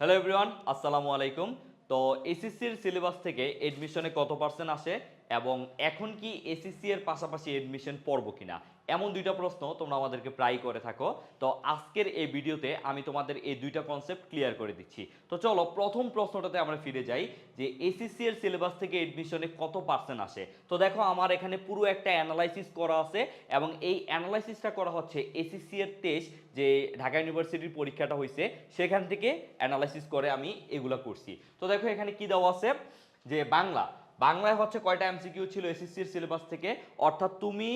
Hello everyone আসসালামু আলাইকুম তো এসএসসির সিলেবাস থেকে এডমিশনে কত পার্সেন্ট আসে? এবং এখন কি এসএসসি এর পাশাপাশি এডমিশন পড়ব কিনা? এমন দুইটা প্রশ্ন তোমরা আমাদেরকে প্রায় করে থাকো। তো আজকের এই ভিডিওতে আমি তোমাদের এই দুইটা কনসেপ্ট ক্লিয়ার করে দিচ্ছি। তো চলো প্রথম প্রশ্নটাতে আমরা ফিরে যাই যে এসএসসি এর সিলেবাস থেকে এডমিশনে কত পার্সেন্ট আসে? তো দেখো আমার এখানে পুরো একটা অ্যানালাইসিস করা আছে এবং এই অ্যানালাইসিসটা করা হচ্ছে এসএসসি এর টেস্ট যে ঢাকা ইউনিভার্সিটির পরীক্ষাটা হয়েছে সেখান থেকে অ্যানালাইসিস করে আমি এগুলা করছি। তো দেখো এখানে কি দেওয়া আছে? যে বাংলা বাংলায় হচ্ছে কয়টা এমসিকিউ ছিল? এসএসসির সিলেবাস থেকে। অর্থাৎ তুমি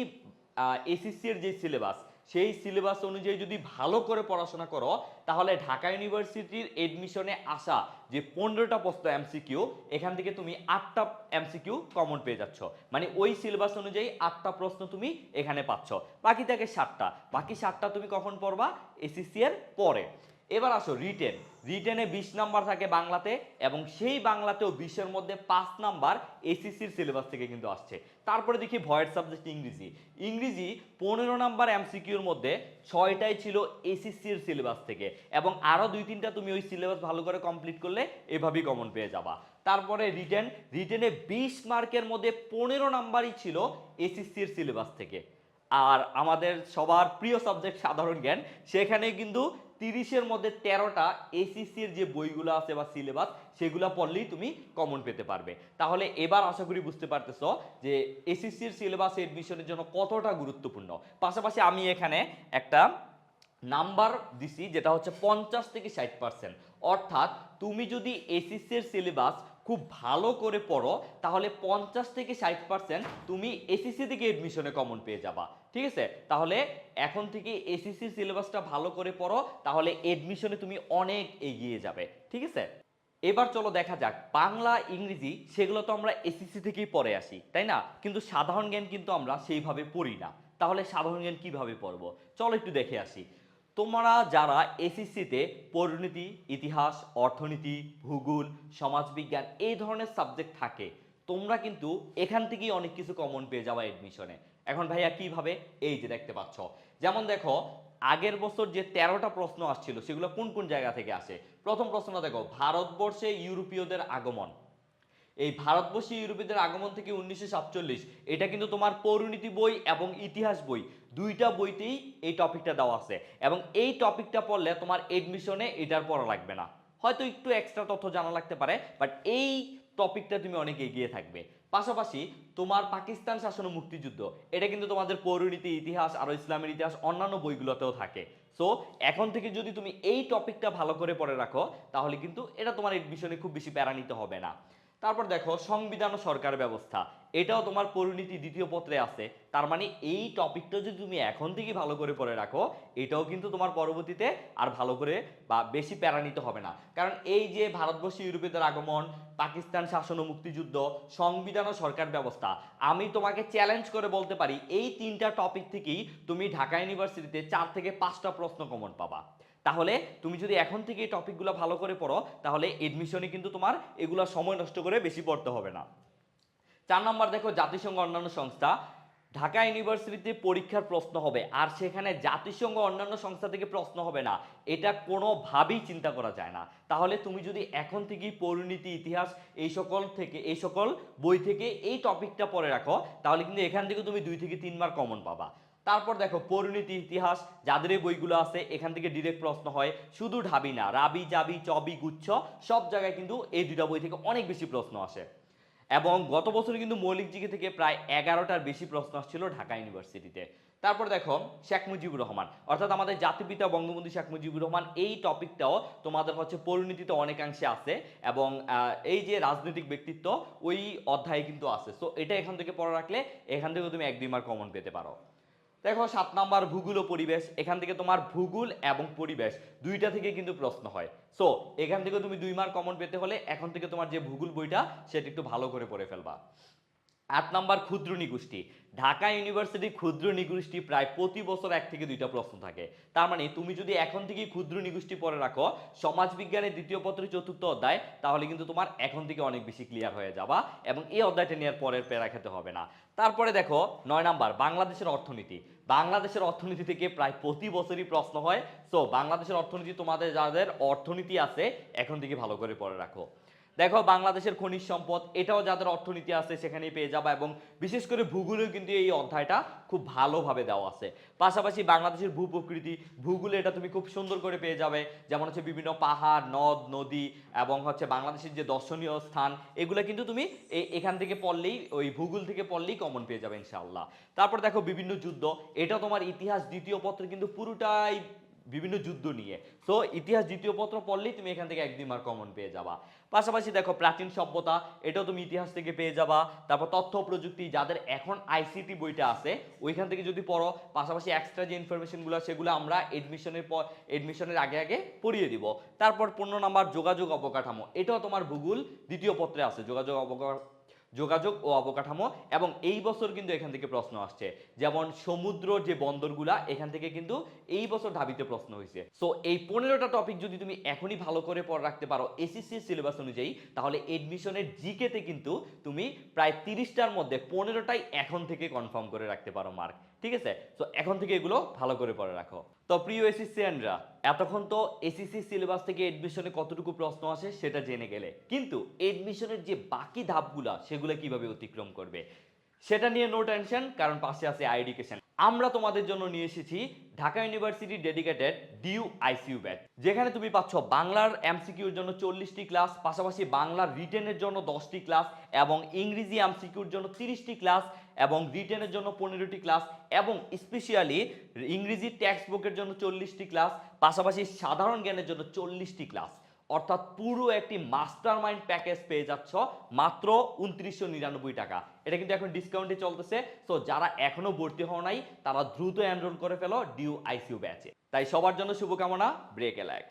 এসএসসির যে সিলেবাস সেই সিলেবাস অনুযায়ী যদি ভালো করে পড়াশোনা করো, তাহলে ঢাকা ইউনিভার্সিটির এডমিশনে আসা যে পনেরোটা প্রশ্ন এমসিকিউ এখান থেকে তুমি আটটা এমসিকিউ কমন পেয়ে যাচ্ছ। মানে ওই সিলেবাস অনুযায়ী আটটা প্রশ্ন তুমি এখানে পাচ্ছ। বাকি থাকে সাতটা। বাকি সাতটা তুমি কখন পড়বা? এসএসসি এর পরে। এবার আসো রিটেন রিটেনে বিশ নাম্বার থাকে বাংলাতে এবং সেই বাংলাতেও বিশের মধ্যে পাঁচ নাম্বার এসিসির সিলেবাস থেকে কিন্তু আসছে। তারপরে দেখি ভয়েড সাবজেক্ট ইংরেজি। ইংরেজি পনেরো নাম্বার এমসিকিউর মধ্যে ছয়টাই ছিল এসিসির সিলেবাস থেকে এবং আরও দুই তিনটা তুমি ওই সিলেবাস ভালো করে কমপ্লিট করলে এভাবেই কমন পেয়ে যাবা। তারপরে রিটেন রিটেনে বিশ মার্কের মধ্যে পনেরো নাম্বারই ছিল এসিসির সিলেবাস থেকে। আর আমাদের সবার প্রিয় সাবজেক্ট সাধারণ জ্ঞান সেখানে কিন্তু তিরিশের মধ্যে তেরোটা এসিসির যে বইগুলো আছে বা সিলেবাস সেগুলো পড়লেই তুমি কমন পেতে পারবে। তাহলে এবার আশা করি বুঝতে পারতেছো যে এসিসির সিলেবাস এডমিশনের জন্য কতটা গুরুত্বপূর্ণ। পাশাপাশি আমি এখানে একটা নাম্বার দিছি, যেটা হচ্ছে পঞ্চাশ থেকে ষাট পার্সেন্ট অর্থাৎ তুমি যদি এসিসির সিলেবাস খুব ভালো করে পড়ো, তাহলে পঞ্চাশ থেকে ষাট পার্সেন্ট তুমি এসিসি থেকে এডমিশনে কমন পেয়ে যাবা। ঠিক আছে? তাহলে এখন থেকে এসিসি সিলেবাসটা ভালো করে পড়ো, তাহলে এডমিশনে তুমি অনেক এগিয়ে যাবে, ঠিক আছে? এবার চলো দেখা যাক, বাংলা, ইংরেজি সেগুলো তো আমরা এসিসি থেকেই পড়ে আসি, তাই না? কিন্তু সাধারণ জ্ঞান কিন্তু আমরা সেইভাবে পড়ি না। তাহলে সাধারণ জ্ঞান কীভাবে পড়ব? চলো একটু দেখে আসি। তোমরা যারা এসএসসিতে পরিণতি, ইতিহাস, অর্থনীতি, ভূগোল, সমাজবিজ্ঞান এই ধরনের সাবজেক্ট থাকে, তোমরা কিন্তু এখান থেকেই অনেক কিছু কমন পেয়ে যাওয়া এডমিশনে এখন ভাইয়া কীভাবে এই যে দেখতে পাচ্ছ? যেমন দেখো, আগের বছর যে তেরোটা প্রশ্ন আসছিল, সেগুলো কোন কোন জায়গা থেকে আসে? প্রথম প্রশ্নটা দেখো, ভারতবর্ষে ইউরোপীয়দের আগমন। এই ভারতবর্ষে ইউরোপীয়দের আগমন থেকে উনিশশো সাতচল্লিশ, এটা কিন্তু তোমার পৌরনীতি বই এবং ইতিহাস বই। দুইটা বইতেই এই টপিকটা দেওয়া আছে এবং এই টপিকটা পড়লে তোমার এডমিশনে এটার পড়া লাগবে না। হয়তো একটু এক্সট্রা তথ্য জানা লাগতে পারে বাট এই টপিকটা তুমি অনেক এগিয়ে থাকবে। পাশাপাশি তোমার পাকিস্তান শাসন ও মুক্তিযুদ্ধ, এটা কিন্তু তোমাদের পৌরনীতি, ইতিহাস আর ইসলামের ইতিহাস, অন্যান্য বইগুলোতেও থাকে। সো এখন থেকে যদি তুমি এই টপিকটা ভালো করে পড়ে রাখো, তাহলে কিন্তু এটা তোমার এডমিশনে খুব বেশি প্যারা নিতে হবে না। তারপর দেখো, সংবিধান ও সরকার ব্যবস্থা। এটাও তোমার পরিণতি দ্বিতীয় পত্রে আছে। তার মানে এই টপিকটা যদি তুমি এখন থেকে ভালো করে পড়ে রাখো, এটাও কিন্তু তোমার পরবর্তীতে আর ভালো করে বা বেশি প্যারা নিতে হবে না। কারণ এই যে ভারতবর্ষে ইউরোপীয়দের আগমন, পাকিস্তান শাসন ও মুক্তিযুদ্ধ, সংবিধান ও সরকার ব্যবস্থা, আমি তোমাকে চ্যালেঞ্জ করে বলতে পারি, এই তিনটা টপিক থেকেই তুমি ঢাকা ইউনিভার্সিটিতে চার থেকে পাঁচটা প্রশ্ন কমন পাবা। তাহলে তুমি যদি এখন থেকে এই টপিকগুলো ভালো করে পড়ো, তাহলে এডমিশনে কিন্তু তোমার এগুলো সময় নষ্ট করে বেশি পড়তে হবে না। চার নম্বর দেখো, জাতিসংঘ অন্যান্য সংস্থা। ঢাকা ইউনিভার্সিটিতে পরীক্ষার প্রশ্ন হবে, আর সেখানে জাতিসংঘ অন্যান্য সংস্থা থেকে প্রশ্ন হবে না। এটা কোনোভাবেই চিন্তা করা যায় না। তাহলে তুমি যদি এখন থেকেই পরিণতি, ইতিহাস এই সকল থেকে, এই সকল বই থেকে এই টপিকটা পড়ে রাখো, তাহলে কিন্তু এখান থেকে তুমি দুই থেকে তিনবার কমন পাবা। তারপর দেখো, পরিণতি, ইতিহাস, যাদের এই বইগুলো আছে, এখান থেকে ডিরেক্ট প্রশ্ন হয়, শুধু ঢাবি না, রাবি, জাবি, চবি, গুচ্ছ, সব জায়গায় কিন্তু এই দুটা বই থেকে অনেক বেশি প্রশ্ন আসে। এবং গত বছর কিন্তু মৌলিক জিকে থেকে প্রায় এগারোটার বেশি প্রশ্ন আসছিল ঢাকা ইউনিভার্সিটিতে। তারপর দেখো, শেখ মুজিবুর রহমান, অর্থাৎ আমাদের জাতিপিতা বঙ্গবন্ধু শেখ মুজিবুর রহমান, এই টপিকটাও তোমাদের হচ্ছে পরিণতিতে অনেকাংশে আছে এবং এই যে রাজনৈতিক ব্যক্তিত্ব, ওই অধ্যায়ে কিন্তু আছে। সো এটা এখান থেকে পড়া রাখলে এখান থেকে তুমি এক দুই মার্ক কমন পেতে পারো। দেখো, সাত নাম্বার ভূগোল ও পরিবেশ। এখান থেকে তোমার ভূগোল এবং পরিবেশ, দুইটা থেকে কিন্তু প্রশ্ন হয়। সো এখান থেকে তুমি দুই মার্ক কমন পেতে হলে এখন থেকে তোমার যে ভূগোল বইটা, সেটা একটু ভালো করে পড়ে ফেলবা। আট নাম্বার ক্ষুদ্র নিগোষ্ঠী। ঢাকা ইউনিভার্সিটি ক্ষুদ্র নিগোষ্ঠী প্রায় প্রতি বছর এক থেকে দুইটা প্রশ্ন থাকে। তার মানে তুমি যদি এখন থেকে ক্ষুদ্র নিগোষ্ঠী পড়ে রাখো, সমাজ বিজ্ঞানের দ্বিতীয় পত্রের চতুর্থ অধ্যায়, তাহলে কিন্তু তোমার এখন থেকে অনেক বেশি ক্লিয়ার হয়ে যাবা এবং এই অধ্যায়টা নেওয়ার পরের পেরা খেতে হবে না। তারপরে দেখো, নয় নাম্বার, বাংলাদেশের অর্থনীতি। বাংলাদেশের অর্থনীতি থেকে প্রায় প্রতি বছরই প্রশ্ন হয় সো বাংলাদেশের অর্থনীতি তোমাদের যাদের অর্থনীতি আছে, এখন থেকে ভালো করে পড়ে রাখো। দেখো, বাংলাদেশের খনিজ সম্পদ, এটাও যাদের অর্থনীতি আছে, সেখানেই পেয়ে যাবা এবং বিশেষ করে ভূগোলেও কিন্তু এই অধ্যায়টা খুব ভালোভাবে দেওয়া আছে। পাশাপাশি বাংলাদেশের ভূ প্রকৃতি ভূগোলে এটা তুমি খুব সুন্দর করে পেয়ে যাবে। যেমন হচ্ছে বিভিন্ন পাহাড়, নদ, নদী এবং হচ্ছে বাংলাদেশের যে দর্শনীয় স্থান, এগুলো কিন্তু তুমি এখান থেকে পড়লেই, ওই ভূগোল থেকে পড়লেই কমন পেয়ে যাবে ইনশাআল্লাহ। তারপর দেখো বিভিন্ন যুদ্ধ, এটা তোমার ইতিহাস দ্বিতীয় পত্রে কিন্তু পুরোটাই বিভিন্ন যুদ্ধ নিয়ে। সো ইতিহাস দ্বিতীয় পত্র পড়লেই তুমি এখান থেকে একদিন আর কমন পেয়ে যাবা। পাশাপাশি দেখো, প্রাচীন সভ্যতা, এটাও তুমি ইতিহাস থেকে পেয়ে যাবা। তারপর তথ্য প্রযুক্তি, যাদের এখন আইসিটি বইটা আছে, ওইখান থেকে যদি পড়ো, পাশাপাশি এক্সট্রা যে ইনফরমেশনগুলো সেগুলো আমরা এডমিশনের পর এডমিশনের আগে আগে পড়িয়ে দিব। তারপর পনেরো নাম্বার, যোগাযোগ অবকাঠামো। এটাও তোমার ভূগোল দ্বিতীয় পত্রে আছে, যোগাযোগ অবকাঠামো যোগাযোগ ও অবকাঠামো এবং এই বছর কিন্তু এখান থেকে প্রশ্ন আসছে। যেমন সমুদ্র যে বন্দরগুলা, এখান থেকে কিন্তু এই বছর ঢাবিতে প্রশ্ন হয়েছে সো এই পনেরোটা টপিক যদি তুমি এখনই ভালো করে পড়ে, রাখতে পারো এসিসি সিলেবাস অনুযায়ী, তাহলে এডমিশনের জিকেতে কিন্তু তুমি প্রায় তিরিশটার মধ্যে পনেরোটাই এখন থেকে কনফার্ম করে রাখতে পারো মার্ক ঠিক আছে? তো এখন থেকে এগুলো ভালো করে পড়ে রাখো। তো প্রিয় এসিসিয়ানরা এতক্ষণ তো এসিসি সিলেবাস থেকে এডমিশনে কতটুকু প্রশ্ন আসে সেটা জেনে গেলে। কিন্তু এডমিশনের যে বাকি ধাপগুলা, সেগুলো কীভাবে অতিক্রম করবে, সেটা নিয়ে নো টেনশন কারণ পাশে আছে আইডিকেশন আমরা তোমাদের জন্য নিয়ে এসেছি Dhaka university dedicated DU ICU batch যেখানে তুমি পাচ্ছ বাংলার এমসিকিউর জন্য চল্লিশটি ক্লাস পাশাপাশি বাংলার রিটেনের জন্য দশটি ক্লাস এবং ইংরেজি এমসিকিউর জন্য তিরিশটি ক্লাস এবং রিটেনের জন্য পনেরোটি ক্লাস এবং স্পেশালি ইংরেজি টেক্সট বুকের জন্য চল্লিশটি ক্লাস পাশাপাশি সাধারণ জ্ঞানের জন্য চল্লিশটি ক্লাস অর্থাৎ পুরো একটি মাস্টার মাইন্ড প্যাকেজ পেয়ে যাচ্ছ মাত্র উনত্রিশশো নিরানব্বই টাকা। এটা কিন্তু এখন ডিসকাউন্টে চলতেছে। সো যারা এখনও ভর্তি হওয়া নাই, তারা দ্রুত এনরোল করে ফেলো ডিউ আইসিউ ব্যাচে। তাই সবার জন্য শুভকামনা, ব্রেক এলাক